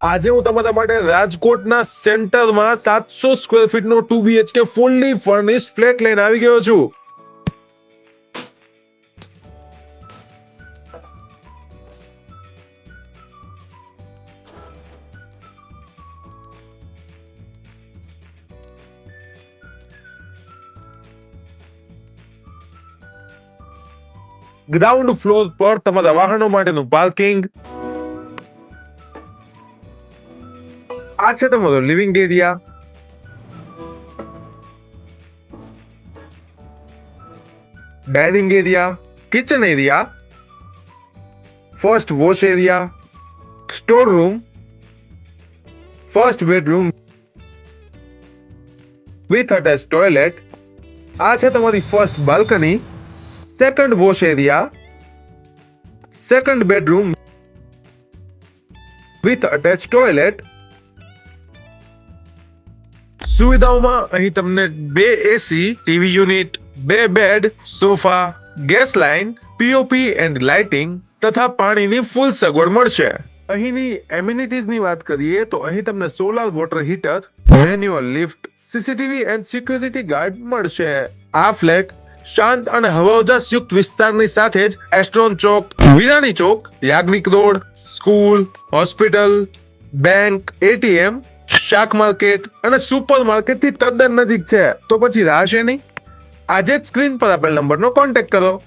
આજે હું તમારા માટે રાજકોટના સેન્ટરમાં સાતસો સ્ક્વેર ફીટ નો two BHK fully furnished flat લઈને આવી ગયો છું. ગ્રાઉન્ડ ફ્લોર પર તમારા વાહનો માટેનું પાર્કિંગ આ છે તમારો living area dining area kitchen area first wash area store room first bedroom with attach toilet આ છે તમારી first balcony second wash area second bedroom with attach toilet સુવિધાઓમાં અહીં તમને બે એસી ટીવી યુનિટ બે bed sofa gas line POP and lighting તથા પાણીની ફૂલ સગવડ મળશે. અહીંની એમ્યુનિટીઝની વાત કરીએ તો અહીં તમને solar water heater manual lift CCTV and security guard મળશે. આ ફ્લેટ શાંત અને હવાઉજાસ યુક્ત વિસ્તારની સાથે જ Astron Chowk, Virani Chowk, Yagnik road school hospital bank ATM શાક માર્કેટ અને સુપર માર્કેટથી તદ્દન નજીક છે. તો પછી રાહ છે નહીં? આજે જ સ્ક્રીન પર આપેલ નંબરનો કોન્ટેક્ટ કરો.